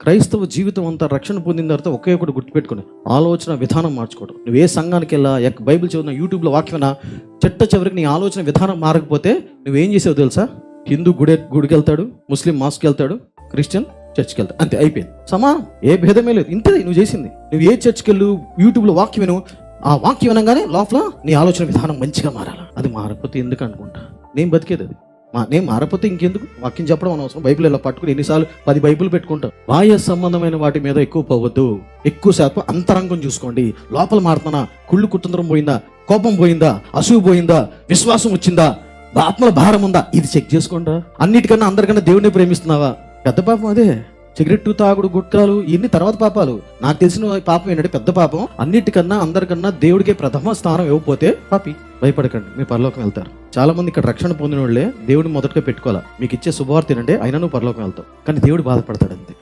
క్రైస్తవ జీవితం అంతా రక్షణ పొందిన తర్వాత ఒకే ఒకటి గుర్తుపెట్టుకుని ఆలోచన విధానం మార్చుకోవడం. నువ్వు ఏ సంఘానికి వెళ్ళా ఎక్క బైబిల్ చదివిన యూట్యూబ్లో వాక్యమైనా చెట్ట చివరికి నీ ఆలోచన విధానం మారకపోతే నువ్వేం చేసావు తెలుసా? హిందూ గుడి గుడికి వెళ్తాడు ముస్లిం మాస్కి వెళ్తాడు క్రిస్టియన్ చర్చ్కి వెళ్తాడు. అంతే అయిపోయింది. సమానం ఏ భేదమే లేదు. ఇంతే నువ్వు చేసింది. నువ్వు ఏ చర్చ్కి వెళ్ళు యూట్యూబ్లో వాక్యం విను. ఆ వాక్యం వినగానే లోపల నీ ఆలోచన విధానం మంచిగా మారాలి. అది మారకపోతే ఎందుకు అనుకుంటా? నేను బతికేది అది. నేను మారపోతే ఇంకెందుకు? వాక్యం చెప్పడం అనవసరం. బైబిల్ ఇలా పట్టుకుని ఎన్నిసార్లు పది బైబిల్ పెట్టుకుంటాం బాహ్య సంబంధమైన వాటి మీద ఎక్కువ పోవద్దు. ఎక్కువ శాతం అంతరంగం చూసుకోండి. లోపల మారుతున్నా కుళ్ళు కుటుంబం పోయిందా? కోపం పోయిందా? అసూయ పోయిందా? విశ్వాసం వచ్చిందా? ఆత్మల భారం ఉందా? ఇది చెక్ చేసుకోండి అన్నిటికన్నా అందరికన్నా దేవుడిని ప్రేమిస్తున్నావా? పెద్ద పాపం అదే. సిగరెట్ తాగుడు గుట్కాలు ఇన్ని తర్వాత పాపాలు. నాకు తెలిసిన పాపం ఏంటంటే పెద్ద పాపం. అన్నిటికన్నా అందరికన్నా దేవుడికే ప్రథమ స్థానం ఇవ్వకపోతే పాపి భయపడకండి మీ పరలోకం వెళ్తారు. చాలా మంది ఇక్కడ రక్షణ పొందిన వాళ్ళే దేవుడిని మొదటగా పెట్టుకోవాలా. మీకు ఇచ్చే శుభవార్త ఏంటంటే అయినా నువ్వు పరలోకం వెళ్తావు. కానీ దేవుడు బాధపడతాడు అంతే